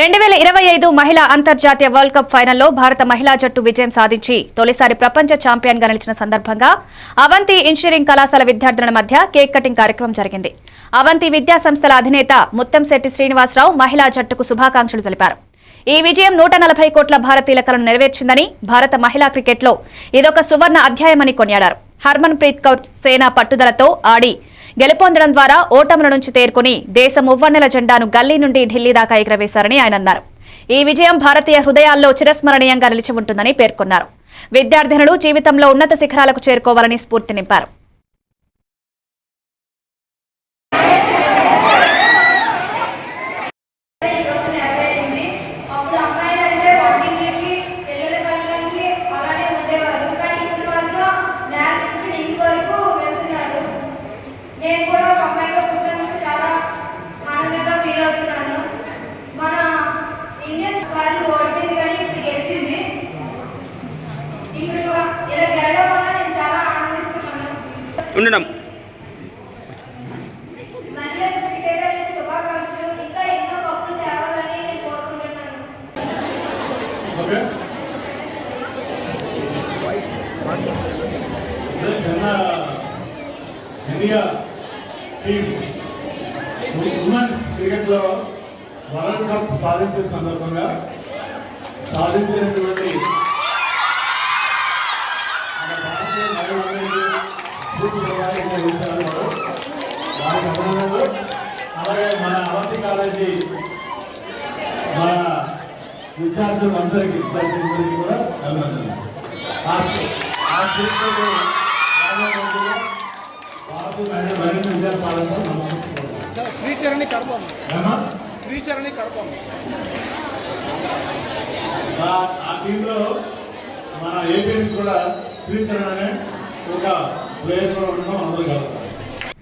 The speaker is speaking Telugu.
రెండు వేల ఇరవై ఐదు మహిళా అంతర్జాతీయ వరల్డ్ కప్ ఫైనల్లో భారత మహిళా జట్టు విజయం సాధించి తొలిసారి ప్రపంచ ఛాంపియన్గా నిలిచిన సందర్భంగా అవంతి ఇంజనీరింగ్ కళాశాల విద్యార్థుల మధ్య కేక్ కటింగ్ కార్యక్రమం జరిగింది. అవంతి విద్యా సంస్థల అధినేత ముత్తంశెట్టి శ్రీనివాసరావు మహిళా జట్టుకు శుభాకాంక్షలు తెలిపారు. ఈ విజయం నూట నలభై కోట్ల భారతీయుల కలను నెరవేర్చిందని భారత మహిళా క్రికెట్లో ఇదొక సువర్ణ అధ్యాయమని కొనియాడారు. హర్మన్ ప్రీత్ కౌర్ సేనా పట్టుదలతో ఆడి గెలుపొందడం ద్వారా ఓటముల నుంచి తేరుకుని దేశ మువ్వన్నెల జెండాను గల్లీ నుండి ఢిల్లీ దాకా ఎగరవేశారని ఆయన అన్నారు. ఈ విజయం భారతీయ హృదయాల్లో చిరస్మరణీయంగా నిలిచి ఉంటుందని పేర్కొన్నారు. విద్యార్థినులు జీవితంలో ఉన్నత శిఖరాలకు చేరుకోవాలని స్ఫూర్తి నింపారు. ఉండడం. ఇండియా టీం ఉమెన్స్ క్రికెట్లో వరల్డ్ కప్ సాధించిన సందర్భంగా సాధించినటువంటి ముందుకు అలాగే మన అవంతి కాలేజీ మన విద్యార్థులందరికీ విద్యార్థులందరికీ కూడా అభినందనలు ఆ స్కూల్ భారతీయ మరిన్ని విజయాలు సాధించాలని నమస్కరించుకుంటున్నాను శ్రీచరణి కడపం శ్రీచరణి కడపం ఆ మన ఏపీ నుంచి కూడా శ్రీచరణ్ అనే ఒక ప్లేయర్ కూడా ఉండడం అందరూ కాదు.